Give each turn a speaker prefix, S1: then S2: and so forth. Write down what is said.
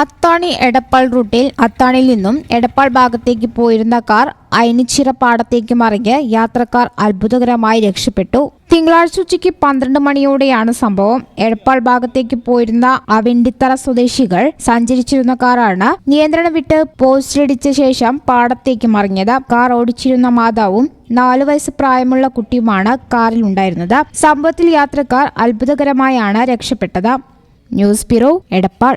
S1: അത്താണി എടപ്പാൾ റൂട്ടിൽ അത്താണിയിൽ നിന്നും എടപ്പാൾ ഭാഗത്തേക്ക് പോയിരുന്ന കാർ അയനിച്ചിറ പാടത്തേക്ക് മറിഞ്ഞ് യാത്രക്കാർ അത്ഭുതകരമായി രക്ഷപ്പെട്ടു. തിങ്കളാഴ്ച ഉച്ചയ്ക്ക് പന്ത്രണ്ട് മണിയോടെയാണ് സംഭവം. എടപ്പാൾ ഭാഗത്തേക്ക് പോയിരുന്ന അവെണ്ടിത്തറ സ്വദേശികൾ സഞ്ചരിച്ചിരുന്ന കാറാണ് നിയന്ത്രണം വിട്ട് പോസ്റ്റിലിടിച്ച ശേഷം പാടത്തേക്ക് മറിഞ്ഞത്. കാർ ഓടിച്ചിരുന്ന മാതാവും നാലു വയസ്സ് പ്രായമുള്ള കുട്ടിയുമാണ് കാറിൽ ഉണ്ടായിരുന്നത്. സംഭവത്തിൽ യാത്രക്കാർ അത്ഭുതകരമായാണ് രക്ഷപ്പെട്ടത്. News bureau Edappal.